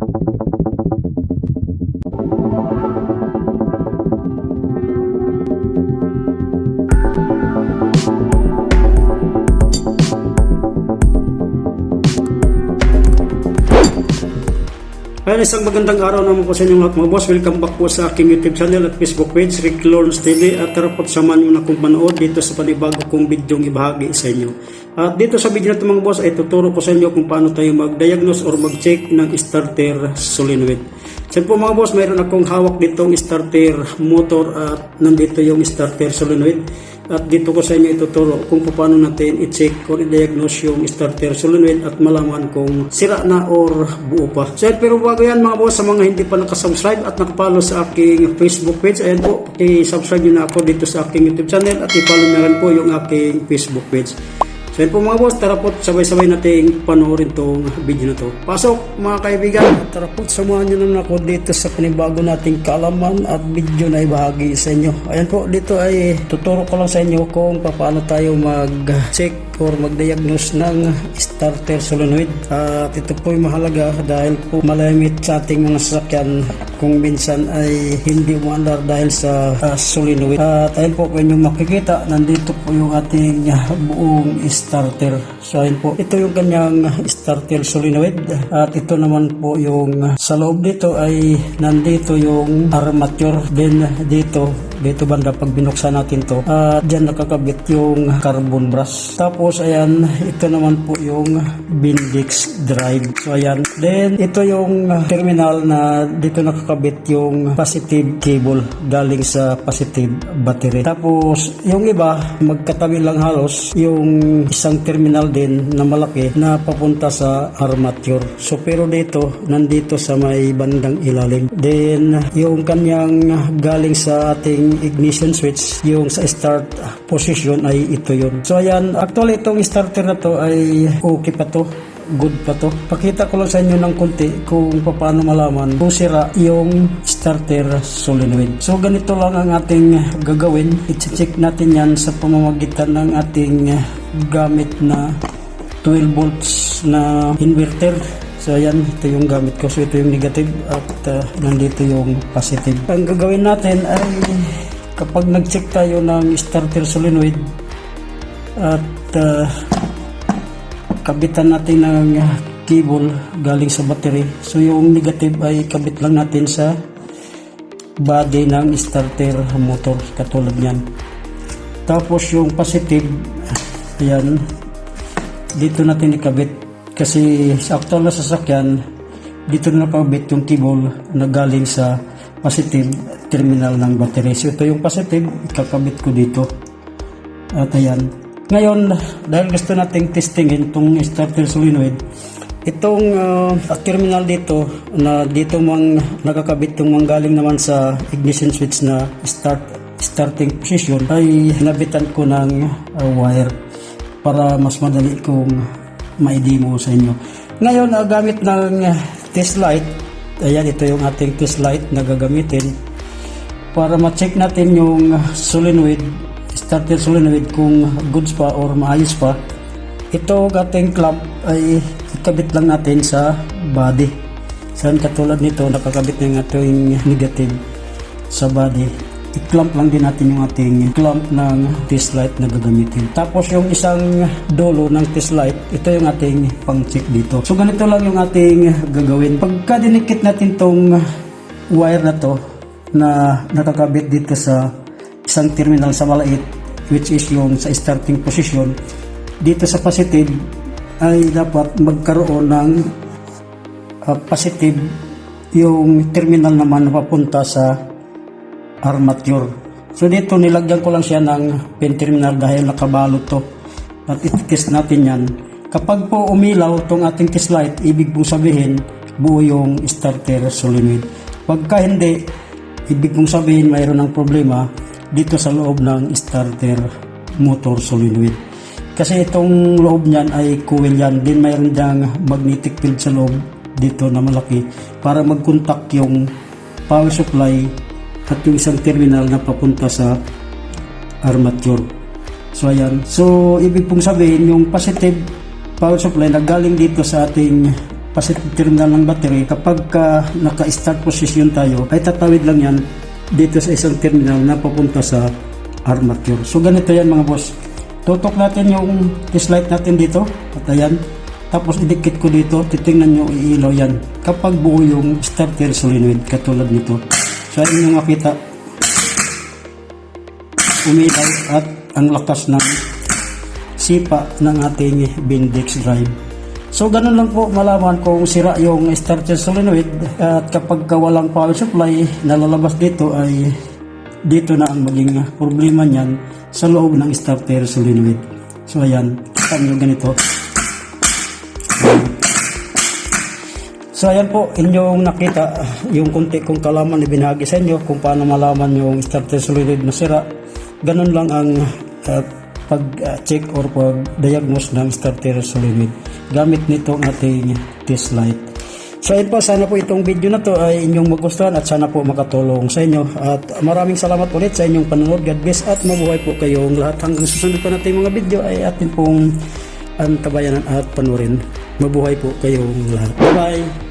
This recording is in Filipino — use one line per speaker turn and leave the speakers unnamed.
Thank you. Ayan, isang magandang araw naman po sa inyong lahat mga boss. Welcome back po sa aking YouTube channel at Facebook page, Rick Lawrence TV. At tara po samahan nyo na kung manood dito sa panibago kong video ibahagi sa inyo. At dito sa video na ito mga boss ay tuturo ko sa inyo kung paano tayo mag-diagnose or mag-check ng starter solenoid. So po mga boss, mayroon akong hawak ditong starter motor at nandito yung starter solenoid. At dito ko sa inyo ituturo kung paano natin i-check or i-diagnose yung starter solenoid at malaman kung sira na or buo pa. So pero bago yan mga boss, sa mga hindi pa nakasubscribe at nakapalo sa aking Facebook page, ayan po, i-subscribe nyo na ako dito sa aking YouTube channel at i-follow na rin po yung aking Facebook page. So po mga boss, tara po sabay-sabay nating panoorin tong video na to. Pasok mga kaibigan, tara po samahan nyo naman ako dito sa panibago nating kaalaman at video na ibahagi sa inyo. Ayan po, dito ay tuturo ko lang sa inyo kung paano tayo mag-check or mag-diagnose ng starter solenoid. At ito po ay mahalaga dahil po malamit sa ating mga sasakyan kung minsan ay hindi umaandar dahil sa uh, solenoid. At ayun po, kung makikita, nandito po yung ating uh, buong starter. So ayun po, ito yung kanyang starter solenoid. At ito naman po yung uh, sa loob dito ay nandito yung armature. Then dito, dito banda pag binuksan natin to, at dyan nakakabit yung carbon brush. Tapos ayan, ito naman po yung Bindix drive. So ayan, then ito yung uh, terminal na dito nakakabit yung positive cable galing sa positive battery. Tapos yung iba, magkatabi lang halos yung isang terminal din na malaki na papunta sa armature. So pero dito, nandito sa may bandang ilalim. Then yung kanyang galing sa ating ignition switch, yung sa start position ay ito yun. So ayan, actually itong starter na to ay okay pa to good pa to. Pakita ko lang sa inyo ng konti kung paano malaman kung sira yung starter solenoid. So ganito lang ang ating gagawin. I-check natin yan sa pamamagitan ng ating gamit na 12 volts na inverter. So ayan, ito yung gamit ko. So ito yung negative at uh, nandito yung positive. Ang gagawin natin ay kapag nag-check tayo ng starter solenoid at uh, kabitan natin ng cable galing sa battery. So yung negative ay kabit lang natin sa body ng starter motor katulad niyan. Tapos yung positive, ayan, dito natin ikabit kasi sa actual na sasakyan, dito na nakabit yung cable na galing sa positive terminal ng battery. So ito yung positive, ikakabit ko dito. At ayan, ngayon, dahil gusto nating testingin itong starter solenoid, itong uh, terminal dito na dito mang nakakabit yung manggaling naman sa ignition switch na start starting position ay nabitan ko ng uh, wire para mas madali kong ma-demo sa inyo. Ngayon, uh, gamit ng test light, ayan ito yung ating test light na gagamitin para ma-check natin yung solenoid starter solenoid kung goods pa or maayos pa. Ito ating clamp ay ikabit lang natin sa body. Saan katulad nito nakakabit ng ating negative sa body. I-clamp lang din natin yung ating clamp ng test light na gagamitin. Tapos yung isang dulo ng test light ito yung ating pang check dito. So ganito lang yung ating gagawin. Pagka dinikit natin tong wire na to na nakakabit dito sa isang terminal sa malait which is yung sa starting position dito sa positive ay dapat magkaroon ng uh, positive yung terminal naman na papunta sa armature so dito nilagyan ko lang siya ng pin terminal dahil nakabalot to. At ititest natin yan. Kapag po umilaw tong ating test light ibig po sabihin buo yung starter solenoid. Pagka hindi ibig kong sabihin mayroon ng problema dito sa loob ng starter motor solenoid. Kasi itong loob niyan ay coil yan. Din mayroon diyang magnetic field sa loob dito na malaki para mag-contact yung power supply at yung isang terminal na papunta sa armature. So ayan. So ibig pong sabihin yung positive power supply na galing dito sa ating positive terminal ng battery, kapag ka naka-start position tayo, ay tatawid lang yan dito sa isang terminal na papunta sa armature. So ganito yan mga boss. Tutok natin yung test light natin dito. At ayan. Tapos idikit ko dito. Titingnan nyo iilaw yan. Kapag buo yung starter solenoid katulad nito. So ayun yung makita. Umilaw at ang lakas ng sipa ng ating Bindex drive. So ganun lang po malaman kung sira yung starter solenoid at kapag ka walang power supply na lalabas dito ay dito na ang maging problema niyan sa loob ng starter solenoid. So ayan, kita nyo ganito. So ayan po, inyong nakita yung kunti kong kalaman na binahagi sa inyo kung paano malaman yung starter solenoid na sira. Ganun lang ang uh, pag-check or pag-diagnose ng starter solenoid gamit nitong ating test light. So ayun po, sana po itong video na to ay inyong magustuhan at sana po makatulong sa inyo. At maraming salamat ulit sa inyong panonood. God bless at mabuhay po kayong lahat. Hanggang susunod pa natin mga video ay atin pong antabayanan at panurin. Mabuhay po kayong lahat. Bye-bye!